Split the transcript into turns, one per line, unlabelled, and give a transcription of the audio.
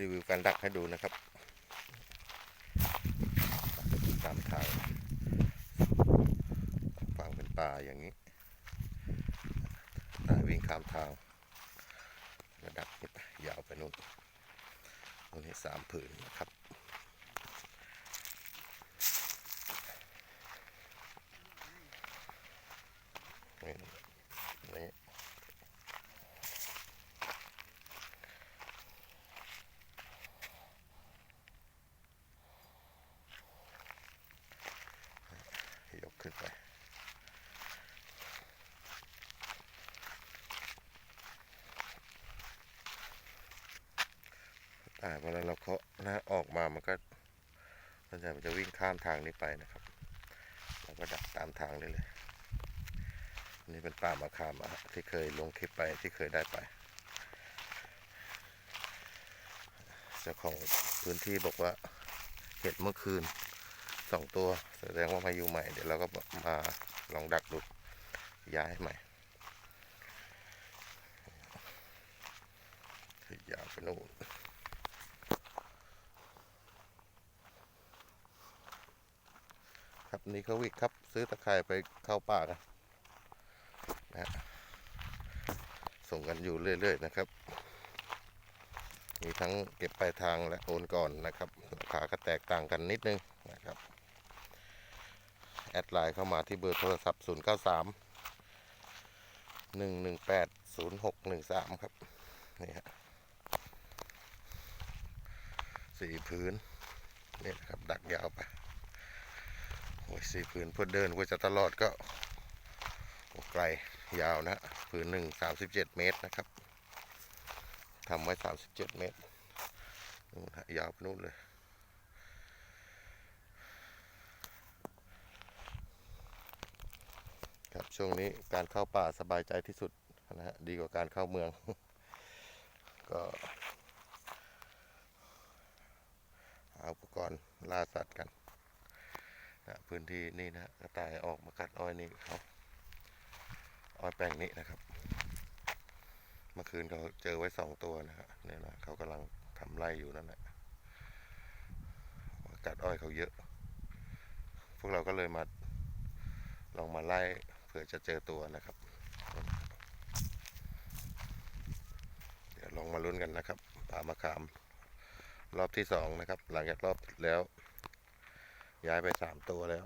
รีวิวการดักให้ดูนะครับตามทางฟังเป็นป่าอย่างนี้อ่าวิ่งข้ามทางแล้วดักนี่ไปยาวไปนู่นตรงนี้สามผืนนะครับนี่ยกขึ้นไป อ่าเวลาเราเคาะนะออกมามันก็ส่วนใหญ่มันจะวิ่งข้ามทางนี้ไปนะครับเราก็ดักตามทางเลยเลยนี่เป็นป่ามะขามอะที่เคยลงคลิปไปที่เคยได้ไปเจ้าของพื้นที่บอกว่าเห็ดเมื่อคืนสองตัวแสดงว่ามาอยู่ใหม่ เดี๋ยวเราก็มาลองดักดูย้ายใหม่ยาวไปนู่น ครับนี่เขาวิกครับ ซื้อตะไคร่ไปเข้าป่ากันนะฮะส่งกันอยู่เรื่อย ๆ นะครับ มีทั้งเก็บปลายทางและโอนก่อนนะครับราคาก็แตกต่างกันนิดนึงนะครับ แอดไลน์เข้ามาที่เบอร์โทรศัพท์ 093 118 0613 ครับ นี่ฮะสี่พื้น นี่นะครับ ดักยาวไป สี่พื้นเพื่อเดินเพื่อจะตลอดก็ไกลยาวนะผืนหนึ่งสามสิบเจ็ดเมตรนะครับทำไว้สามสิบเจ็ดเมตรนู่นยาวไปนู่นเลยครับช่วงนี้การเข้าป่าสบายใจที่สุดนะฮะดีกว่าการเข้าเมือง ก็หาอุปกรณ์ล่าสัตว์กัน พื้นที่นี่นะกระต่ายออกมากัดอ้อยนี่เขาอ้อยแปลงนี้นะครับ เมื่อคืนเขาเจอไว้สองตัวนะฮะเนี่ยนะเขากำลังทำไร่อยู่นั่นแหละกัดอ้อยเขาเยอะ พวกเราก็เลยมาลองมาไล่เผื่อจะเจอตัวนะครับ เดี๋ยวลองมาลุ้นกันนะครับป่ามะขาม รอบที่สองนะครับ หลังจากรอบแล้ว ย้ายไปสามตัวแล้ว